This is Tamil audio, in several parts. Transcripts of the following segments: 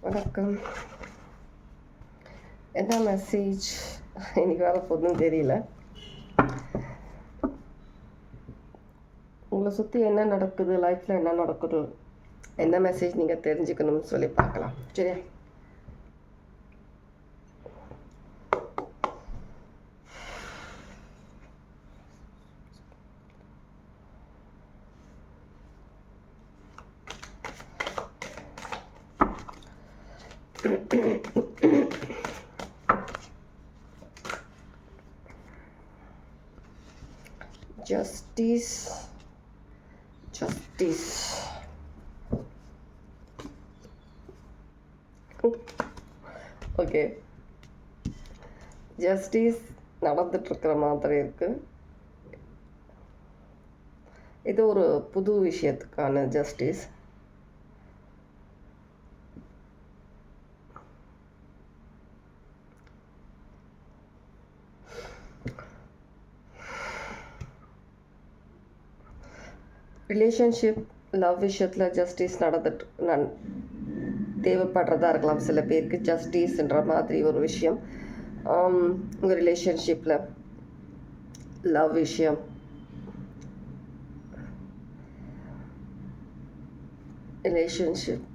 வணக்கம். என்ன மெசேஜ் இன்னைக்கு வேலை போதுன்னு தெரியல. உங்களை சுற்றி என்ன நடக்குது? லைஃப்பில் என்ன நடக்குது? என்ன மெசேஜ் நீங்கள் தெரிஞ்சுக்கணும்னு சொல்லி பார்க்கலாம். சரியா? ஜஸ்டிஸ் ஜஸ்டிஸ் ஓகே ஜஸ்டிஸ் நடந்துட்டுருக்கிற மாதிரி இருக்கு. இது ஒரு புது விஷயத்துக்கான ஜஸ்டிஸ் ரிலேஷன்ஷிப் லவ் விஷயத்தில் ஜஸ்டிஸ் நடந்துட்டு நான் தேவைப்படுறதா இருக்கலாம். சில பேருக்கு ஜஸ்டிஸ்ன்ற மாதிரி ஒரு விஷயம். உங்கள் ரிலேஷன்ஷிப்பில் லவ் விஷயம். ரிலேஷன்ஷிப்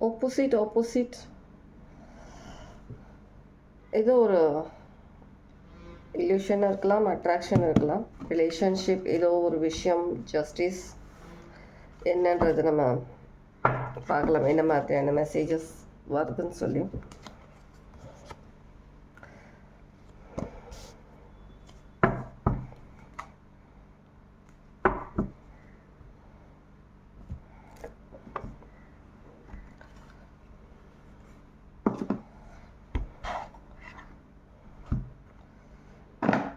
ஆப்போசிட் ஆப்போசிட் ஏதோ ஒரு இல்யூஷன் இருக்கலாம் அட்ராக்ஷன் இருக்கலாம். ரிலேஷன்ஷிப் ஏதோ ஒரு விஷயம் ஜஸ்டிஸ் என்னன்றது நம்ம பார்க்கலாம். என்ன மாதிரியான மெசேஜஸ் வருதுன்னு சொல்லி.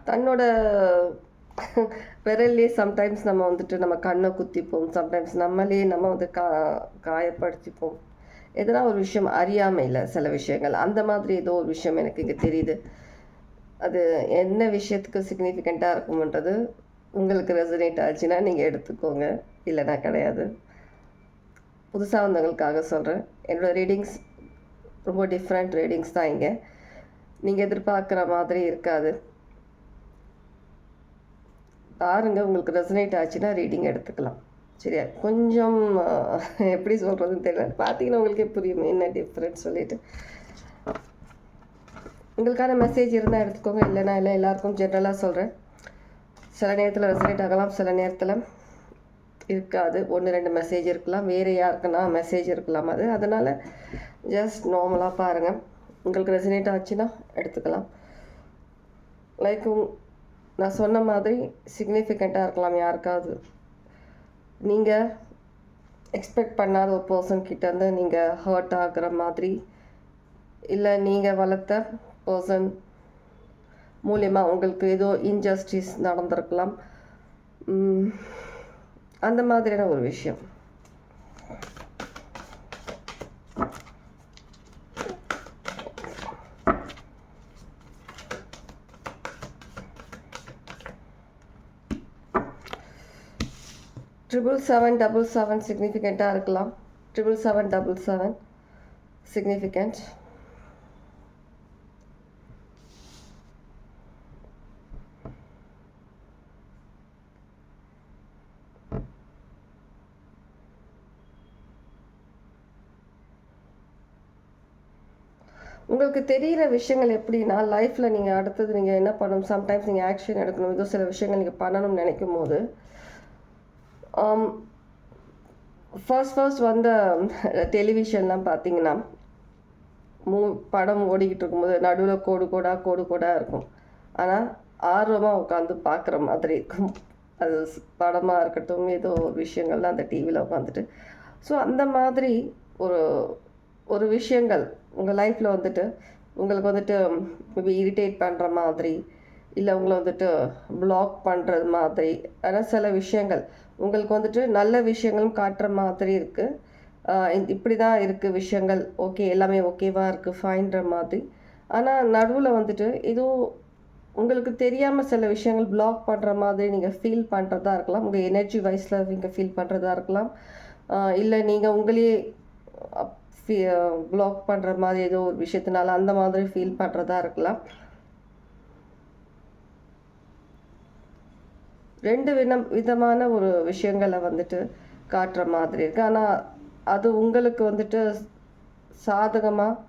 தன்னோட விரல்லே சம்டைம்ஸ் நம்ம வந்துட்டு நம்ம கண்ணை குத்திப்போம். சம்டைம்ஸ் நம்மளே நம்ம வந்து கா காயப்படுத்திப்போம். எதனா ஒரு விஷயம் அறியாமையில் சில விஷயங்கள். அந்த மாதிரி ஏதோ ஒரு விஷயம் எனக்கு இங்கே தெரியுது. அது என்ன விஷயத்துக்கு சிக்னிஃபிகண்ட்டாக இருக்கும்ன்றது உங்களுக்கு ரெசனேட் ஆச்சுன்னா நீங்கள் எடுத்துக்கோங்க. இல்லைனா கிடையாது. புதுசாக வந்தவங்களுக்காக சொல்கிறேன் என்னோடய ரீடிங்ஸ் ரொம்ப டிஃப்ரெண்ட் ரீடிங்ஸ் தான் இங்கே. நீங்கள் எதிர்பார்க்குற மாதிரி இருக்காது. பாருங்க உங்களுக்கு ரெசனேட் ஆச்சுன்னா ரீடிங் எடுத்துக்கலாம். சரியா? கொஞ்சம் எப்படி சொல்கிறதுன்னு தெரியல. பார்த்தீங்கன்னா உங்களுக்கே புரியும் என்ன டிஃப்ரெண்ட் சொல்லிட்டு. உங்களுக்கான மெசேஜ் இருந்தால் எடுத்துக்கோங்க. இல்லைனா இல்லை எல்லாருக்கும் ஜென்ரலாக சொல்கிறேன் சில நேரத்தில் ரெசனேட் ஆகலாம் சில நேரத்தில் இருக்காது. ஒன்று ரெண்டு மெசேஜ் இருக்கலாம். வேறு யாருக்குன்னா மெசேஜ் இருக்கலாம் அது. அதனால் ஜஸ்ட் நார்மலாக பாருங்கள் உங்களுக்கு ரெசனேட் ஆச்சுன்னா எடுத்துக்கலாம். லைக் நான் சொன்ன மாதிரி சிக்னிஃபிகண்ட்டாக இருக்கலாம் யாருக்காவது. நீங்கள் எக்ஸ்பெக்ட் பண்ணாத ஒரு பர்சன் கிட்டேருந்து நீங்கள் ஹர்ட் ஆகிற மாதிரி இல்லை நீங்கள் வளர்த்த பர்சன் மூலியமாக உங்களுக்கு ஏதோ இன்ஜஸ்டிஸ் நடந்திருக்கலாம். அந்த மாதிரியான ஒரு விஷயம். ட்ரிபிள் செவன் டபுள் செவன் சிக்னிஃபிகண்ட்டாக இருக்கலாம். Triple seven double seven significant உங்களுக்கு தெரிகிற விஷயங்கள் எப்படின்னா லைஃப்பில் நீங்கள் அடுத்தது நீங்கள் என்ன பண்ணணும்? சம்டைம்ஸ் நீங்கள் ஆக்ஷன் எடுக்கணும். ஏதோ சில விஷயங்கள் நீங்கள் பண்ணணும்னு நினைக்கும் போது Um, ஃபர்ஸ்ட் ஃபர்ஸ்ட் வந்த டெலிவிஷன்லாம் பார்த்தீங்கன்னா மூ படம் ஓடிக்கிட்டு இருக்கும்போது நடுவில் கோடு கோடாக கோடு கோடாக இருக்கும். ஆனால் ஆர்வமாக உட்காந்து பார்க்குற மாதிரி இருக்கும். அது படமாக இருக்கட்டும் ஏதோ விஷயங்கள்லாம் அந்த டிவியில் உட்காந்துட்டு ஸோ அந்த மாதிரி ஒரு ஒரு விஷயங்கள் உங்கள் லைஃப்பில் வந்துட்டு உங்களுக்கு வந்துட்டு மேபி இரிட்டேட் பண்ணுற மாதிரி இல்லை உங்களை வந்துட்டு பிளாக் பண்ணுறது மாதிரி. ஆனால் சில விஷயங்கள். உங்களுக்கு வந்துட்டு நல்ல விஷயங்களும் காட்டுற மாதிரி இருக்குது இப்படி தான் இருக்குது விஷயங்கள். ஓகே எல்லாமே ஓகேவாக இருக்குது ஃபைன்ற மாதிரி. ஆனால் நடுவில் வந்துட்டு ஏதோ உங்களுக்கு தெரியாமல் சில விஷயங்கள் பிளாக் பண்ணுற மாதிரி நீங்கள் ஃபீல் பண்ணுறதா இருக்கலாம். உங்கள் எனர்ஜி வைஸில் நீங்கள் ஃபீல் பண்ணுறதா இருக்கலாம். இல்லை நீங்கள் உங்களையே பிளாக் பண்ணுற மாதிரி ஏதோ ஒரு விஷயத்தினால அந்த மாதிரி ஃபீல் பண்ணுறதா இருக்கலாம். ரெண்டு விதம் விதமான ஒரு விஷயங்களை வந்துட்டு காட்டுற மாதிரி இருக்குது ஆனால் அது உங்களுக்கு வந்துட்டு சாதகமாக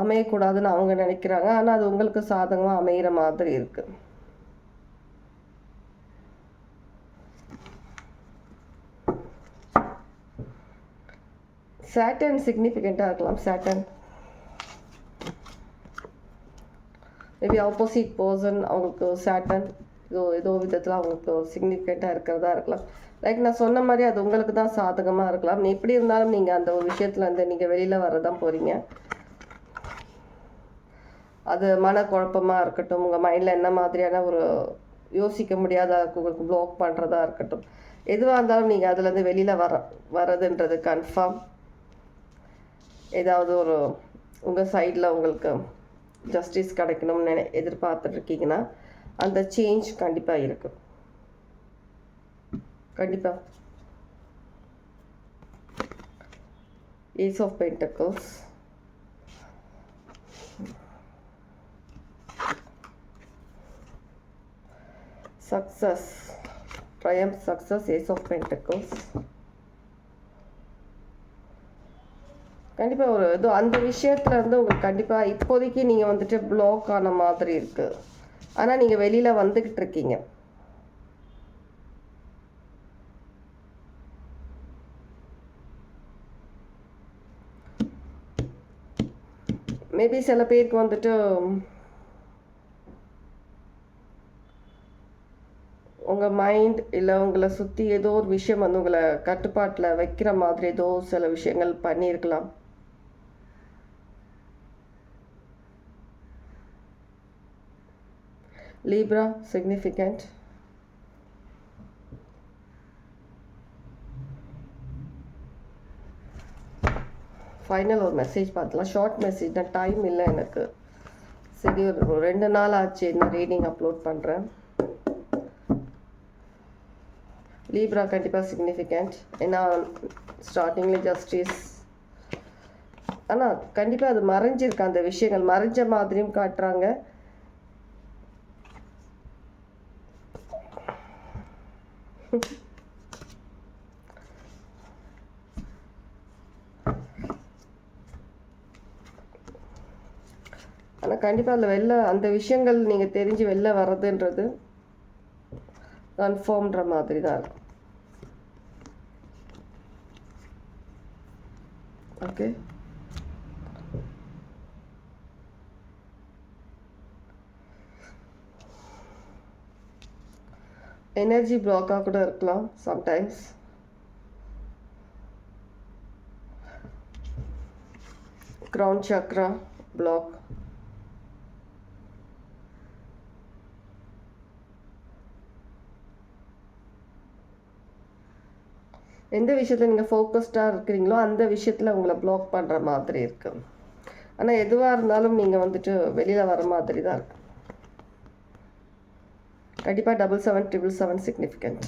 அமையக்கூடாதுன்னு அவங்க நினைக்கிறாங்க. ஆனால் அது உங்களுக்கு சாதகமாக அமையிற மாதிரி இருக்குது சேட்டன் சிக்னிஃபிகண்ட்டாக இருக்கலாம். சேட்டன் மேபி ஆப்போசிட் பர்சன் அவங்களுக்கு சேட்டன் ஏதோ ஏதோ விதத்தில் அவங்களுக்கு சிக்னிஃபிகண்ட்டாக இருக்கிறதா இருக்கலாம். லைக் நான் சொன்ன மாதிரி அது உங்களுக்கு தான் சாதகமாக இருக்கலாம். எப்படி இருந்தாலும் நீங்கள் அந்த ஒரு விஷயத்தில் வந்து நீங்கள் வெளியில் வரதான் போகிறீங்க அது மனக்குழப்பமாக இருக்கட்டும் உங்கள் மைண்டில் என்ன மாதிரியான ஒரு யோசிக்க முடியாத உங்களுக்கு ப்ளாக் பண்ணுறதா இருக்கட்டும். எதுவாக இருந்தாலும் நீங்கள் அதுலேருந்து வெளியில் வர வரதுன்றது கன்ஃபார்ம் ஏதாவது ஒரு உங்கள் சைடில் உங்களுக்கு ஜஸ்டிஸ் கிடைக்கணும்னு நினை எதிர்பார்த்துட்ருக்கீங்கன்னா அந்த சேஞ்ச் கண்டிப்பாக இருக்கும் கண்டிப்பாக ace of pentacles success triumph success ace of pentacles கண்டிப்பாக ஒரு இது அந்த விஷயத்துல இருந்து உங்களுக்கு கண்டிப்பாக இப்போதைக்கு நீங்கள் வந்துட்டு பிளாக் ஆன மாதிரி இருக்குது ஆனால் நீங்கள் வெளியில் வந்துக்கிட்டு இருக்கீங்க மேபி சில பேருக்கு வந்துட்டு உங்கள் மைண்ட் இல்லை உங்களை சுற்றி ஏதோ ஒரு விஷயம் வந்து உங்களை கட்டுப்பாட்டில் வைக்கிற மாதிரி ஏதோ சில விஷயங்கள் பண்ணியிருக்கலாம். Libra, significant. ஃபைனல் ஒரு மெசேஜ் பார்த்துலாம். ஷார்ட் மெசேஜ் தான். டைம் இல்லை எனக்கு. சரி ஒரு ரெண்டு நாள் ஆச்சு இந்த ரீடிங் அப்லோட் பண்ணுறேன் லீப்ரா கண்டிப்பாக சிக்னிஃபிகண்ட் ஏன்னா ஸ்டார்டிங்கில் ஜஸ்டிஸ் ஆனால் கண்டிப்பாக அது மறைஞ்சிருக்கு. அந்த விஷயங்கள் மறைஞ்ச மாதிரியும் காட்டுறாங்க. ஆனால் கண்டிப்பாக அதில் வெளில அந்த விஷயங்கள் நீங்கள் தெரிஞ்சு வெளில வர்றதுன்றது கன்ஃபார்ம்ன்ற மாதிரி தான் இருக்கும். ஓகே எனர்ஜி பிளாக்காக கூட இருக்கலாம் சம்டைம்ஸ் கிரவுண்ட் சக்ரா பிளாக் எந்த விஷயத்தில் நீங்கள் ஃபோக்கஸ்டாக இருக்கிறீங்களோ அந்த விஷயத்தில் உங்களை ப்ளாக் பண்ணுற மாதிரி இருக்கும் ஆனால் எதுவாக இருந்தாலும் நீங்கள் வந்துட்டு வெளியில் வர மாதிரி தான் இருக்கும் கண்டிப்பாக double seven triple seven significant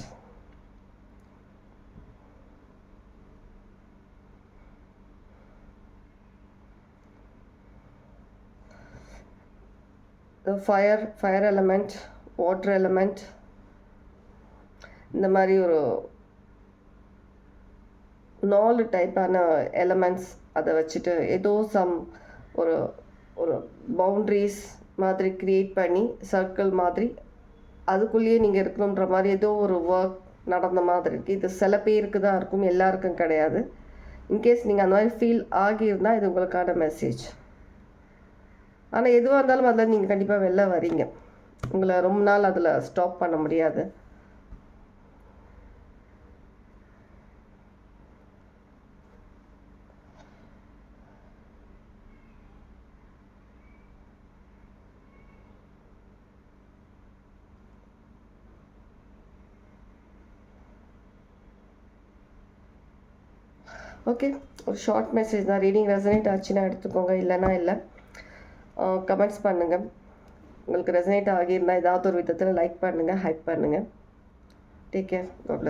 fire fire element water element இந்த மாதிரி ஒரு நாலு டைப்பான எலமெண்ட்ஸ் அதை வச்சுட்டு ஏதோ சம் ஒரு ஒரு பவுண்ட்ரிஸ் மாதிரி க்ரியேட் பண்ணி சர்க்கிள் மாதிரி அதுக்குள்ளேயே நீங்கள் இருக்கணுன்ற மாதிரி ஏதோ ஒரு ஒர்க் நடந்த மாதிரி இருக்குது இது சில பேருக்கு தான் இருக்கும் எல்லாருக்கும் கிடையாது. இன்கேஸ் நீங்கள் அந்த மாதிரி ஃபீல் ஆகியிருந்தால் இது உங்களுக்கான மெசேஜ் ஆனால் எதுவாக இருந்தாலும் அதில் நீங்கள் கண்டிப்பாக வெளில வரீங்க. உங்களை ரொம்ப நாள் அதில் ஸ்டாப் பண்ண முடியாது. ஓகே ஒரு ஷார்ட் மெசேஜ் தான். ரீடிங் ரெசனேட் ஆச்சுன்னா எடுத்துக்கோங்க. இல்லைன்னா இல்லை. கமெண்ட்ஸ் பண்ணுங்கள் உங்களுக்கு ரெசனேட் ஆகியிருந்தால் ஏதாவது ஒரு விதத்தில் லைக் பண்ணுங்கள் ஹைப் பண்ணுங்கள் டேக் கேர் God